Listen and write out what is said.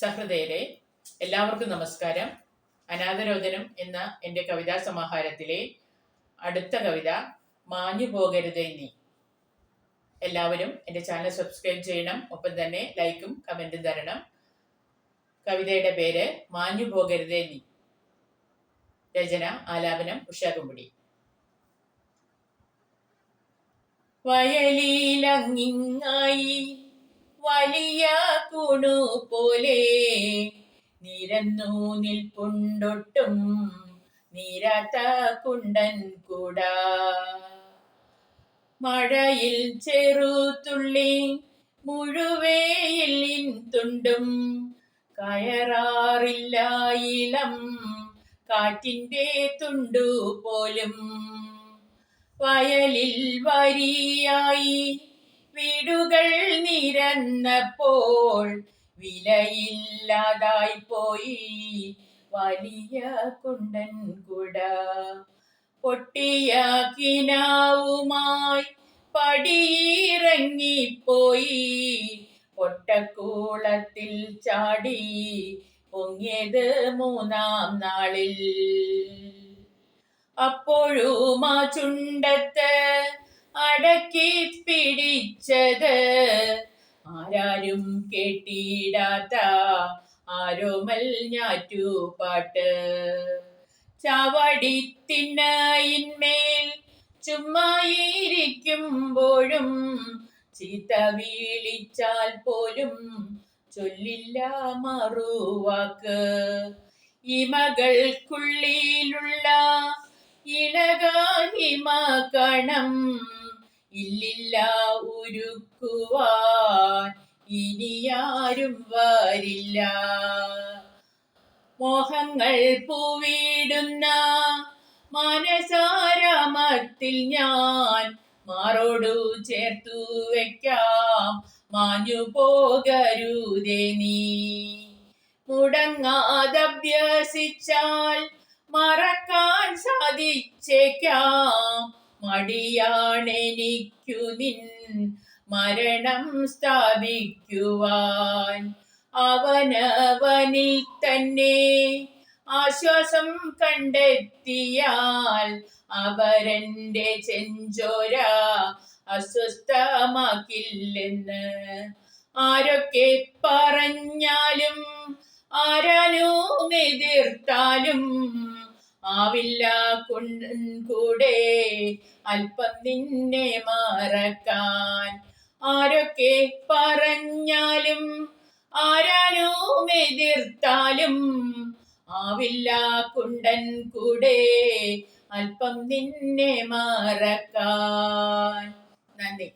സഹൃദയരെ എല്ലാവർക്കും നമസ്കാരം. അനാഥരോധനം എന്ന എന്റെ കവിതാ സമാഹാരത്തിലെ അടുത്ത കവിത മാഞ്ഞു പോകരുതേ നീ എല്ലാവരും എന്റെ ചാനൽ സബ്സ്ക്രൈബ് ചെയ്യണം. ഒപ്പം തന്നെ ലൈക്കും കമന്റും തരണം. കവിതയുടെ പേര് മാഞ്ഞു പോകരുതേ നീ രചന ആലാപനം ഉഷാകുമ്പടി വയലിലങ്ങിങ്ങായി വലിയ കുണു പോലെ നിരന്നു നിൽപ്പുണ്ടൊട്ടും നിരാത്ത കുണ്ടൻ കൂട. മഴയിൽ ചെറുതുള്ളി മുഴുവേയിൽ തുണ്ടും കയറാറില്ല ഇളം തുണ്ടു പോലും വയലിൽ വരിയായി വീടുകൾ നിരന്നപ്പോൾ വിലയില്ലാതായി പോയി. വലിയ കുണ്ടൻ കുട പൊട്ടിയ കിനാവുമായി പടിയിറങ്ങിപ്പോയി. പൊട്ടക്കൂളത്തിൽ ചാടി പൊങ്ങിയത് മൂന്നാം നാളിൽ. അപ്പോഴും ആ ചുണ്ടത്ത് അടക്കി പിടിച്ചത്. ആരാരും കേട്ടിടാത്ത ആരോമൽ ഞാറ്റുപാട്ട്. ചാവടി തിന്നയിന്മേൽ ചുമ്മായിരിക്കുമ്പോഴും ചീത്ത വീളിച്ചാൽ പോലും ചൊല്ലില്ല മറുവാക്ക്. ഈ മകൾക്കുള്ളിലുള്ള ഇളകാഹിമ കണം ഇല്ലില്ല ഉരുക്കുവാൻ ഇനിയാരും വരില്ല. മോഹങ്ങൾ പൂവിടുന്ന മനസാരാമത്തിൽ ഞാൻ മാറോടു ചേർത്തു വെക്കാം. മാഞ്ഞു പോകരുതേ നീ. മുടങ്ങാതഭ്യസിച്ചാൽ മറക്കാൻ സാധിച്ചേക്കാം. മടിയാണെനിക്കു നിൻ മരണം സ്ഥാപിക്കുവാൻ. അവനവനിൽ തന്നെ ആശ്വാസം കണ്ടെത്തിയാൽ അവരന്റെ ചെഞ്ചോര അസ്വസ്ഥമാക്കില്ലെന്ന്. ആരൊക്കെ പറഞ്ഞാലും ആരാലും എതിർത്താലും ആവില്ല കൂടെ അല്പം നിന്നെ മറക്കാൻ. ആരൊക്കെ പറഞ്ഞാലും ആരാനും എതിർത്താലും ആവില്ല കുണ്ടൻ കൂടെ അല്പം നിന്നെ മറക്കാൻ. നന്ദി.